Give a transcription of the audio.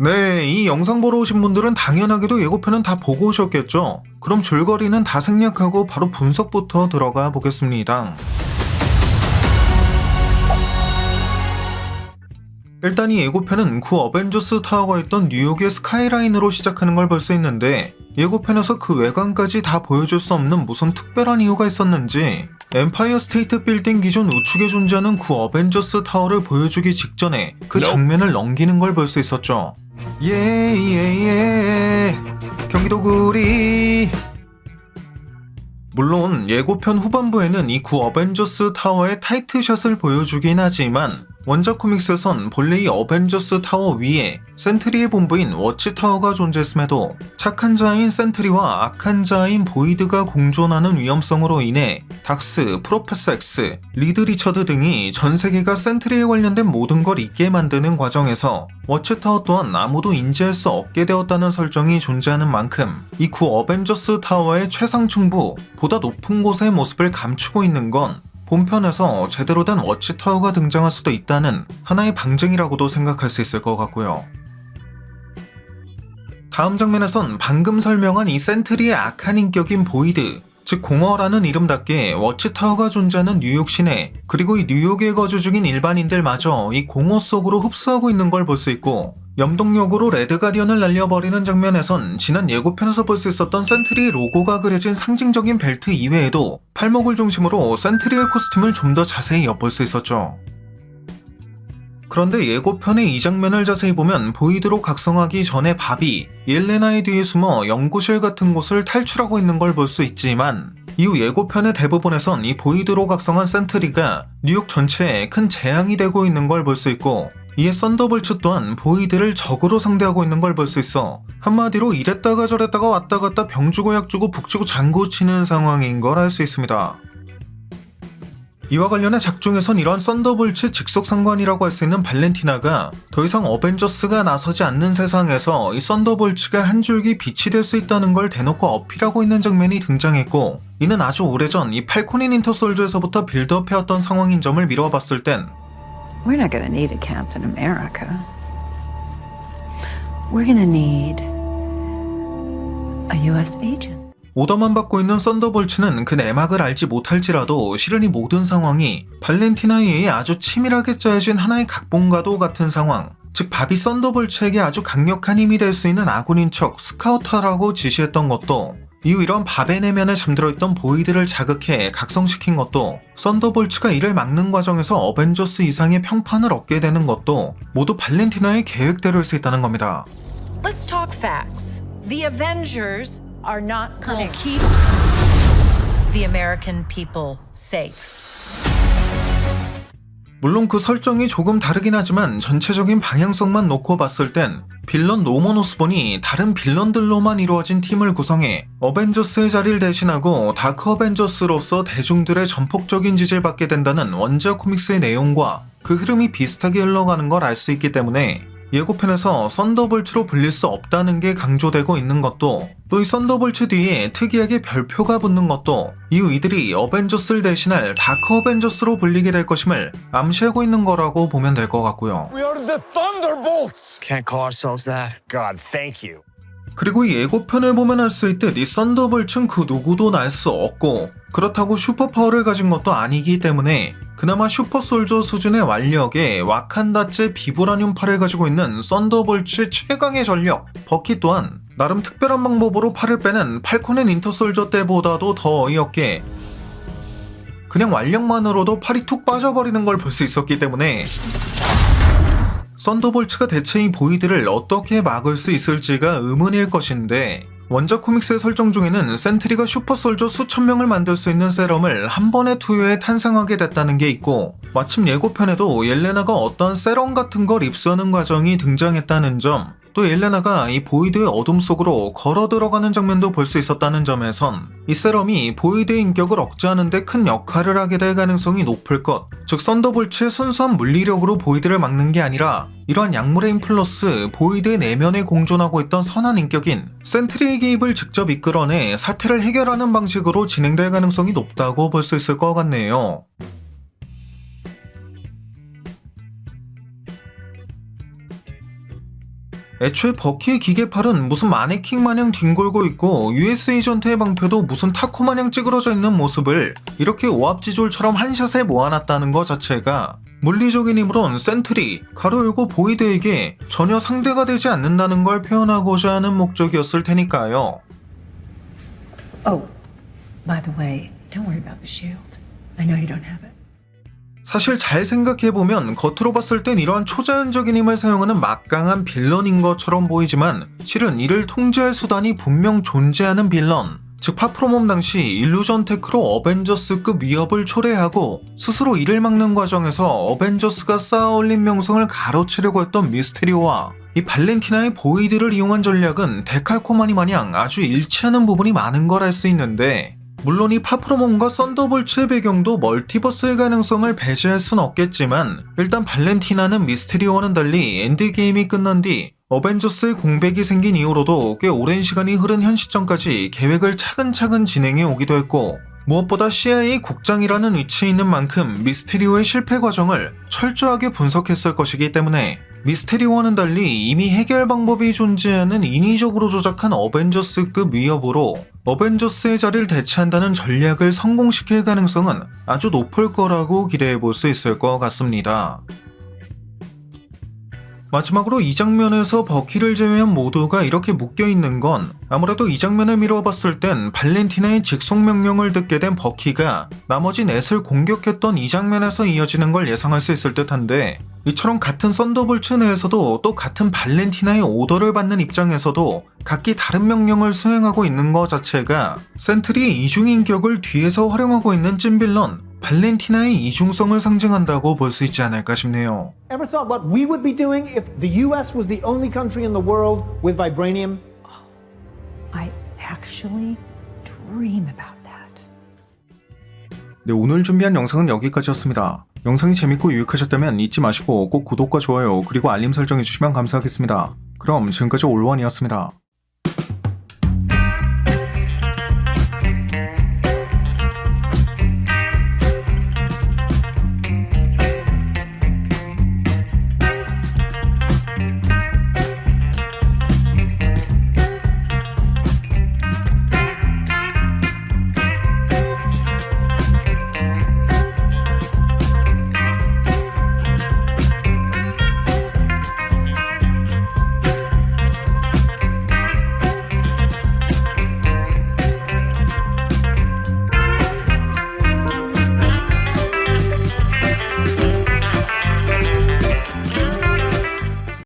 네, 이 영상 보러 오신 분들은 당연하게도 예고편은 다 보고 오셨겠죠? 그럼 줄거리는 다 생략하고 바로 분석부터 들어가 보겠습니다. 일단 이 예고편은 구 어벤져스 타워가 있던 뉴욕의 스카이라인으로 시작하는 걸 볼 수 있는데 예고편에서 그 외관까지 다 보여줄 수 없는 무슨 특별한 이유가 있었는지 엠파이어 스테이트 빌딩 기존 우측에 존재하는 구 어벤져스 타워를 보여주기 직전에 그 장면을 넘기는 걸 볼 수 있었죠. 예예예. 경기도 구리. 물론 예고편 후반부에는 이 구 어벤져스 타워의 타이트샷을 보여주긴 하지만 원작 코믹스에선 본래 이 어벤져스 타워 위에 센트리의 본부인 워치타워가 존재했음에도 착한 자인 센트리와 악한 자인 보이드가 공존하는 위험성으로 인해 닥스, 프로페서 X, 리드 리처드 등이 전 세계가 센트리에 관련된 모든 걸 잊게 만드는 과정에서 워치타워 또한 아무도 인지할 수 없게 되었다는 설정이 존재하는 만큼 이 구 어벤져스 타워의 최상층부 보다 높은 곳의 모습을 감추고 있는 건 본편에서 제대로 된 워치타워가 등장할 수도 있다는 하나의 방증이라고도 생각할 수 있을 것 같고요. 다음 장면에선 방금 설명한 이 센트리의 악한 인격인 보이드, 즉 공허라는 이름답게 워치타워가 존재하는 뉴욕 시내, 그리고 이 뉴욕에 거주 중인 일반인들마저 이 공허 속으로 흡수하고 있는 걸 볼 수 있고, 염동력으로 레드 가디언을 날려버리는 장면에선 지난 예고편에서 볼 수 있었던 센트리의 로고가 그려진 상징적인 벨트 이외에도 팔목을 중심으로 센트리의 코스튬을 좀 더 자세히 엿볼 수 있었죠. 그런데 예고편의 이 장면을 자세히 보면 보이드로 각성하기 전에 바비, 옐레나의 뒤에 숨어 연구실 같은 곳을 탈출하고 있는 걸 볼 수 있지만 이후 예고편의 대부분에선 이 보이드로 각성한 센트리가 뉴욕 전체에 큰 재앙이 되고 있는 걸 볼 수 있고 이에 썬더볼츠 또한 보이드를 적으로 상대하고 있는 걸 볼 수 있어 한마디로 이랬다가 저랬다가 왔다 갔다 병 주고 약 주고 북 주고 장구 치는 상황인 걸 알 수 있습니다. 이와 관련해 작중에선 이러한 썬더볼츠 직속 상관이라고 할 수 있는 발렌티나가 더 이상 어벤져스가 나서지 않는 세상에서 이 썬더볼츠가 한 줄기 빛이 될 수 있다는 걸 대놓고 어필하고 있는 장면이 등장했고 이는 아주 오래전 이 팔코닌 인터솔저에서부터 빌드업해왔던 상황인 점을 미뤄봤을 땐 We're not going need a Captain America. We're going need a U.S. agent. 오더만 받고 있는 썬더볼츠는 그 내막을 알지 못할지라도 실은 이 모든 상황이 발렌티나에 의해 아주 치밀하게 짜여진 하나의 각본과도 같은 상황 즉 바비 썬더볼츠에게 아주 강력한 힘이 될 수 있는 아군인 척 스카우터라고 지시했던 것도 이후 이런 밥의 내면에 잠들어 있던 보이드를 자극해 각성시킨 것도 썬더볼츠가 이를 막는 과정에서 어벤져스 이상의 평판을 얻게 되는 것도 모두 발렌티나의 계획대로일 수 있다는 겁니다. Let's talk facts. The Avengers Are not will coming. keep the American people safe. 물론 그 설정이 조금 다르긴 하지만 전체적인 방향성만 놓고 봤을 땐 빌런 로먼 오스본이 다른 빌런들로만 이루어진 팀을 구성해 어벤져스의 자리를 대신하고 다크 어벤져스로서 대중들의 전폭적인 지지를 받게 된다는 원작 코믹스의 내용과 그 흐름이 비슷하게 흘러가는 걸 알 수 있기 때문에 예고편에서 썬더볼츠로 불릴 수 없다는 게 강조되고 있는 것도 또 이 썬더볼츠 뒤에 특이하게 별표가 붙는 것도 이후 이들이 어벤져스를 대신할 다크 어벤져스로 불리게 될 것임을 암시하고 있는 거라고 보면 될 것 같고요. We are the Thunderbolts! Can't call ourselves that. God, thank you. 그리고 이 예고편을 보면 알 수 있듯 이 썬더볼츠는 그 누구도 날 수 없고 그렇다고 슈퍼파워를 가진 것도 아니기 때문에 그나마 슈퍼솔저 수준의 완력에 와칸다제 비브라늄팔을 가지고 있는 썬더볼츠의 최강의 전력 버키 또한 나름 특별한 방법으로 팔을 빼는 팔코넨 인터솔저 때보다도 더 어이없게 그냥 완력만으로도 팔이 툭 빠져버리는 걸 볼 수 있었기 때문에 썬더볼츠가 대체 이 보이드를 어떻게 막을 수 있을지가 의문일 것인데 원작 코믹스의 설정 중에는 센트리가 슈퍼솔저 수천 명을 만들 수 있는 세럼을 한 번의 투여에 탄생하게 됐다는 게 있고 마침 예고편에도 옐레나가 어떠한 세럼 같은 걸 입수하는 과정이 등장했다는 점 또 옐레나가 이 보이드의 어둠 속으로 걸어 들어가는 장면도 볼 수 있었다는 점에선 이 세럼이 보이드의 인격을 억제하는 데 큰 역할을 하게 될 가능성이 높을 것, 즉 썬더볼츠의 순수한 물리력으로 보이드를 막는 게 아니라 이러한 약물의 힘 플러스 보이드의 내면에 공존하고 있던 선한 인격인 센트리의 개입을 직접 이끌어내 사태를 해결하는 방식으로 진행될 가능성이 높다고 볼 수 있을 것 같네요. 애초에 버키의 기계팔은 무슨 마네킹 마냥 뒹굴고 있고 US 에이전트의 방패도 무슨 타코 마냥 찌그러져 있는 모습을 이렇게 오합지졸처럼 한 샷에 모아놨다는 것 자체가 물리적인 힘으론 센트리, 가로 열고 보이드에게 전혀 상대가 되지 않는다는 걸 표현하고자 하는 목적이었을 테니까요. Oh, by the way, don't worry about the shield. I know you don't have it. 사실 잘 생각해보면 겉으로 봤을 땐 이러한 초자연적인 힘을 사용하는 막강한 빌런인 것처럼 보이지만 실은 이를 통제할 수단이 분명 존재하는 빌런 즉 파프로몸 당시 일루전 테크로 어벤져스급 위협을 초래하고 스스로 이를 막는 과정에서 어벤져스가 쌓아올린 명성을 가로채려고 했던 미스테리오와 이 발렌티나의 보이드를 이용한 전략은 데칼코마니 마냥 아주 일치하는 부분이 많은 걸 알 수 있는데 물론 이 파프로몬과 썬더볼츠의 배경도 멀티버스의 가능성을 배제할 순 없겠지만 일단 발렌티나는 미스테리오와는 달리 엔드게임이 끝난 뒤 어벤져스의 공백이 생긴 이후로도 꽤 오랜 시간이 흐른 현 시점까지 계획을 차근차근 진행해 오기도 했고 무엇보다 CIA 국장이라는 위치에 있는 만큼 미스테리오의 실패 과정을 철저하게 분석했을 것이기 때문에 미스테리오와는 달리 이미 해결 방법이 존재하는 인위적으로 조작한 어벤져스급 위협으로 어벤져스의 자리를 대체한다는 전략을 성공시킬 가능성은 아주 높을 거라고 기대해 볼 수 있을 것 같습니다. 마지막으로 이 장면에서 버키를 제외한 모두가 이렇게 묶여 있는 건 아무래도 이 장면을 미뤄봤을 땐 발렌티나의 직속 명령을 듣게 된 버키가 나머지 넷을 공격했던 이 장면에서 이어지는 걸 예상할 수 있을 듯한데 이처럼 같은 썬더볼츠 내에서도 또 같은 발렌티나의 오더를 받는 입장에서도 각기 다른 명령을 수행하고 있는 것 자체가 센트리의 이중인격을 뒤에서 활용하고 있는 찐빌런 발렌티나의 이중성을 상징한다고 볼 수 있지 않을까 싶네요. Ever thought what we would be doing if the US was the only country in the world with vibranium? I actually dream about that. 네, 오늘 준비한 영상은 여기까지였습니다. 영상이 재밌고 유익하셨다면 잊지 마시고 꼭 구독과 좋아요 그리고 알림 설정 해 주시면 감사하겠습니다. 그럼 지금까지 올원이었습니다.